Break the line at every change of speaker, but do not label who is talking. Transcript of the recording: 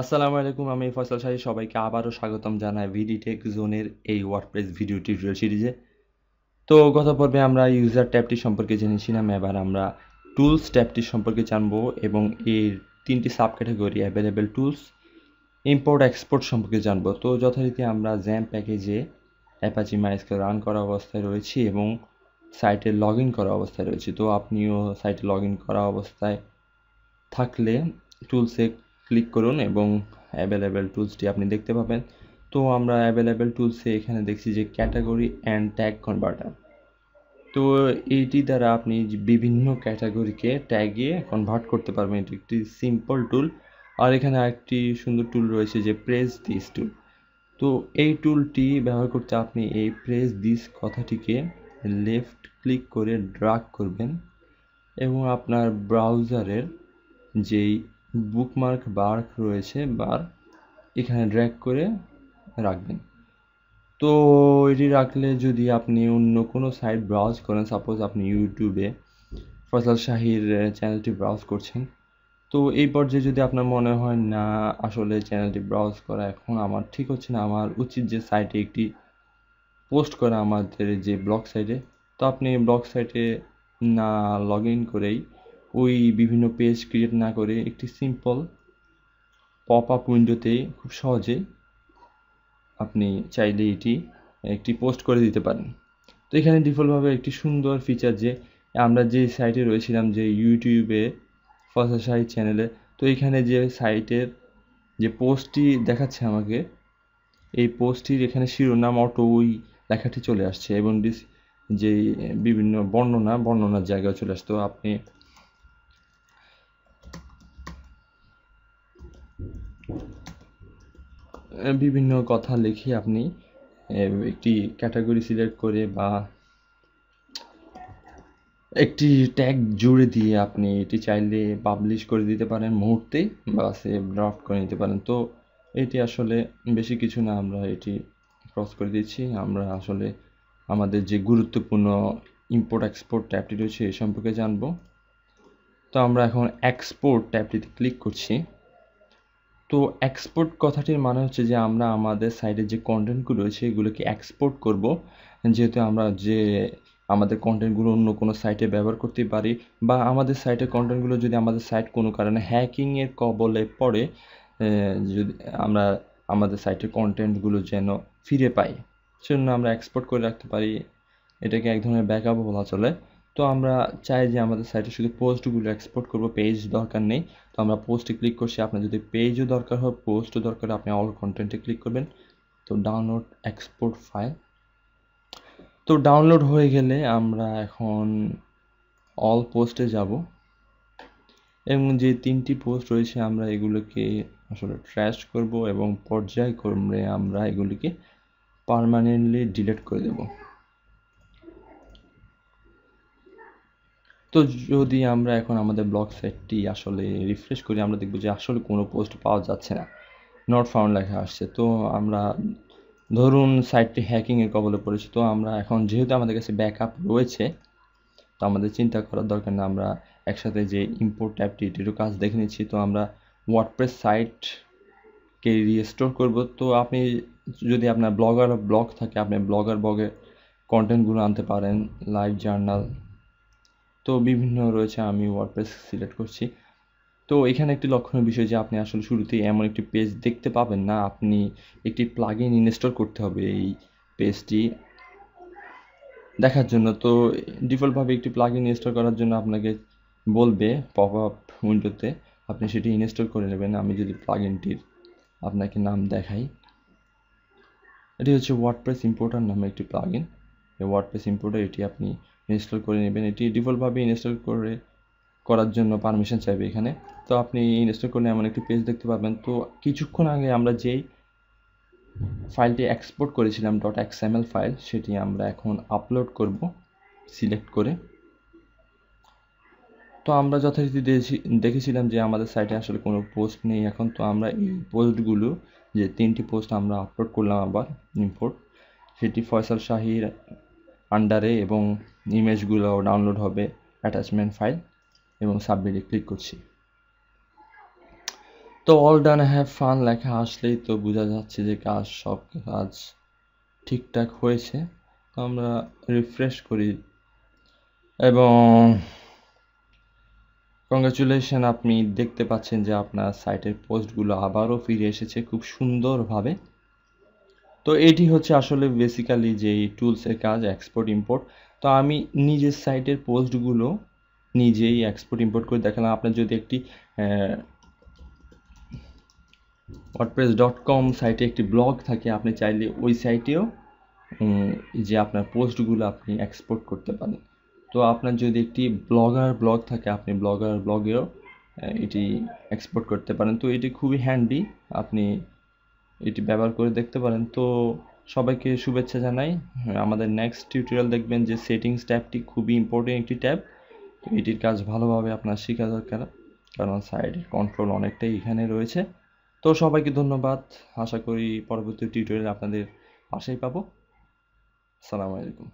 আসসালামু আলাইকুম, আমি ফয়সাল শাহী। সবাইকে আবারও স্বাগতম জানাই ভিডি টেক জোনের এই ওয়ার্ডপ্রেস ভিডিও টিউটোরিয়াল সিরিজে তো গত পর্বে আমরা ইউজার ট্যাবটি সম্পর্কে জেনেছিলাম, এবার আমরা টুলস ট্যাবটি সম্পর্কে জানব এবং এর তিনটি sub category available tools import export সম্পর্কে জানব। তো যথারীতি আমরা জ্যাম প্যাকেজে অ্যাপাচি মাইসকে রান করা অবস্থায় রয়েছি এবং সাইটে লগ ইন করা অবস্থায় রয়েছি। তো আপনিও সাইটে লগ ইন করা অবস্থায় থাকলে টুলসে ক্লিক করুন এবং অ্যাভেলেবেল টুলসটি আপনি দেখতে পাবেন। তো আমরা অ্যাভেলেবেল টুলসে এখানে দেখছি যে ক্যাটাগরি অ্যান্ড ট্যাগ কনভার্টার তো এইটি দ্বারা আপনি বিভিন্ন ক্যাটাগরিকে ট্যাগে কনভার্ট করতে পারবেন। এটি একটি সিম্পল টুল আর এখানে আরেকটি সুন্দর টুল রয়েছে যে প্রেস দিস টুল তো এই টুলটি ব্যবহার করতে আপনি এই প্রেস দিস কথাটিকে লেফট ক্লিক করে ড্রাগ করবেন এবং আপনার ব্রাউজারের যেই বুকমার্ক বার রয়েছে বার এখানে ড্র্যাগ করে রাখবেন। তো এটি রাখলে যদি আপনি অন্য কোনো সাইট ব্রাউজ করেন সাপোজ আপনি ইউটিউবে ফসল শাহির চ্যানেলটি ব্রাউজ করছেন, তো এই পর্যায়ে যদি আপনার মনে হয়, না, আসলে চ্যানেলটি ব্রাউজ করা এখন আমার ঠিক হচ্ছে না, আমার উচিত যে সাইটে একটি পোস্ট করা আমাদের যে ব্লগ সাইটে তো আপনি ব্লগ সাইটে না লগ ইন করেই ওই বিভিন্ন পেজ ক্রিয়েট না করে একটি সিম্পল পপ আপ উইন্ডোতে খুব সহজে আপনি চাইলে এটি একটি পোস্ট করে দিতে পারেন। তো এখানে ডিফল্টভাবে একটি সুন্দর ফিচার যে আমরা যে সাইটে রয়েছিলাম, যে ইউটিউবে ফসা সাইট চ্যানেলে তো এখানে যে সাইটের যে পোস্টটি দেখাচ্ছে আমাকে, এই পোস্টটির এখানে শিরোনাম অটো ওই লেখাটি চলে আসছে এবং যে বিভিন্ন বর্ণনা, বর্ণনার জায়গায় চলে আসতো আপনি বিভিন্ন কথা লিখে আপনি একটি ক্যাটাগরি সিলেক্ট করে বা একটি ট্যাগ জুড়ে দিয়ে আপনি এটি চাইলে পাবলিশ করে দিতে পারেন মুহূর্তে বা সেভ ড্রাফট করে নিতে পারেন। তো এটি আসলে বেশি কিছু না, আমরা এটি ক্রস করে দিচ্ছি। আমরা আসলে আমাদের যে গুরুত্বপূর্ণ ইম্পোর্ট এক্সপোর্ট ট্যাবটি রয়েছে এ সম্পর্কে জানব। তো আমরা এখন এক্সপোর্ট ট্যাবটিতে ক্লিক করছি। তো এক্সপোর্ট কথাটির মানে হচ্ছে যে আমরা আমাদের সাইডে যে কন্টেন্টগুলো রয়েছে, এগুলোকে এক্সপোর্ট করব। যেহেতু আমরা যে আমাদের কন্টেন্টগুলো অন্য কোনো সাইটে ব্যবহার করতে পারি বা আমাদের সাইটের কন্টেন্টগুলো যদি আমাদের সাইট কোনো কারণে হ্যাকিংয়ের কবলে পড়ে যদি আমরা আমাদের সাইটের কন্টেন্টগুলো যেন ফিরে পাই। সেজন্য আমরা এক্সপোর্ট করে রাখতে পারি। এটাকে এক ধরনের ব্যাকআপও বলা চলে। তো আমরা চাই যে আমাদের সাইটে শুধু পোস্টগুলো এক্সপোর্ট করব পেজ দরকার নেই। তো আমরা পোস্টে ক্লিক করছি, আপনার যদি পেজও দরকার হয় পোস্টও দরকার, আপনি অল কন্টেন্টে ক্লিক করবেন। তো ডাউনলোড এক্সপোর্ট ফাইল তো ডাউনলোড হয়ে গেলে আমরা এখন অল পোস্টে যাব। এবং যে তিনটি পোস্ট রয়েছে, আমরা এগুলোকে আসলে ট্র্যাশ করব এবং পর্যায়ক্রমে আমরা এগুলিকে পারমানেন্টলি ডিলিট করে দেবো। তো যদি আমরা এখন আমাদের ব্লগ সাইটটি আসলে রিফ্রেশ করি, আমরা দেখব যে আসলে কোনো পোস্ট পাওয়া যাচ্ছে না। নট ফাউন্ড লেখা আসছে। তো আমরা ধরুন সাইটটি হ্যাকিংয়ের কবলে পড়েছে, তো আমরা এখন যেহেতু আমাদের কাছে ব্যাকআপ রয়েছে, তো আমাদের চিন্তা করার দরকার না, আমরা একসাথে যে ইম্পোর্ট ট্যাবটি এটিরও কাজ দেখে নিচ্ছি, তো আমরা ওয়ার্ডপ্রেস সাইটকে রিস্টোর করব। তো আপনি যদি আপনার ব্লগার ব্লগ থাকে, আপনি ব্লগার ব্লগের কন্টেন্টগুলো আনতে পারেন লাইভ জার্নাল তো বিভিন্ন রয়েছে, আমি ওয়ার্ডপ্রেস সিলেক্ট করছি। তো এখানে একটি লক্ষণীয় বিষয় যে, আপনি আসলে শুরুতেই এমন একটি পেজ দেখতে পাবেন না, আপনি একটি প্লাগ ইন ইনস্টল করতে হবে এই পেজটি দেখার জন্য। তো ডিফল্টভাবে একটি প্লাগ ইন ইনস্টল করার জন্য আপনাকে বলবে পপ আপ উইন্ডোতে আপনি সেটি ইনস্টল করে নেবেন। আমি যদি প্লাগ ইনটির আপনাকে নাম দেখাই, এটি হচ্ছে ওয়ার্ডপ্রেস ইম্পোর্টার নামে একটি প্লাগ ইন এই ওয়ার্ডপ্রেস ইম্পোর্টার এটি আপনি ইনস্টল করে নেবেন। এটি ডিফল্টভাবে ইনস্টল করে করার জন্য পারমিশন চাইবে এখানে। তো আপনি ইনস্টল করলে এমন একটি পেজ দেখতে পাবেন। তো কিছুক্ষণ আগে আমরা যেই ফাইলটি এক্সপোর্ট করেছিলাম. ডট এক্সএমএল ফাইল সেটি আমরা এখন আপলোড করব সিলেক্ট করে। তো আমরা যথারীতি দেখেছিলাম যে আমাদের সাইটে আসলে কোনো পোস্ট নেই এখন। তো আমরা এই পোস্টগুলো যে তিনটি পোস্ট আমরা আপলোড করলাম আবার ইম্পোর্ট সেটি ফয়সাল শাহির আন্ডারে এবং ইমেজগুলো ডাউনলোড হবে অ্যাটাচমেন্ট ফাইল এবং সাবমিটে ক্লিক করছি। তো অল ডান হ্যাভ ফান লেখা আসলেই তো বোঝা যাচ্ছে যে কাজ, সব কাজ ঠিকঠাক হয়েছে। আমরা রিফ্রেশ করি। এবং কংগ্রাচুলেশন আপনি দেখতে পাচ্ছেন যে আপনার সাইটের পোস্টগুলো আবারও ফিরে এসেছে খুব সুন্দরভাবে। তো এটি হচ্ছে আসলে বেসিক্যালি যে টুলসের কাজ এক্সপোর্ট ইম্পোর্ট তো আমি নিজের সাইটের পোস্টগুলো নিজেই এক্সপোর্ট ইম্পোর্ট করে দেখালাম। আপনার যদি একটি ওয়ার্ডপ্রেস ডট কম সাইটে একটি ব্লগ থাকে, আপনি চাইলে ওই সাইটেও যে আপনার পোস্টগুলো আপনি এক্সপোর্ট করতে পারেন। তো আপনার যদি একটি ব্লগার ব্লগ থাকে, আপনি ব্লগার ব্লগেও এটি এক্সপোর্ট করতে পারেন। তো এটি খুবই হ্যান্ডি আপনি এটি ব্যবহার করে দেখতে পারেন। তো সবাইকে শুভেচ্ছা জানাই। আমাদের নেক্সট টিউটোরিয়াল দেখবেন যে সেটিংস ট্যাবটি খুবই ইম্পর্টেন্ট একটি ট্যাব। এটির কাজ ভালোভাবে আপনার শেখা দরকার, কারণ সাইডের কন্ট্রোল অনেকটাই এখানে রয়েছে। তো সবাইকে ধন্যবাদ। আশা করি পরবর্তী টিউটোরিয়াল আপনাদের পাশেই পাবো। আসসালামু আলাইকুম।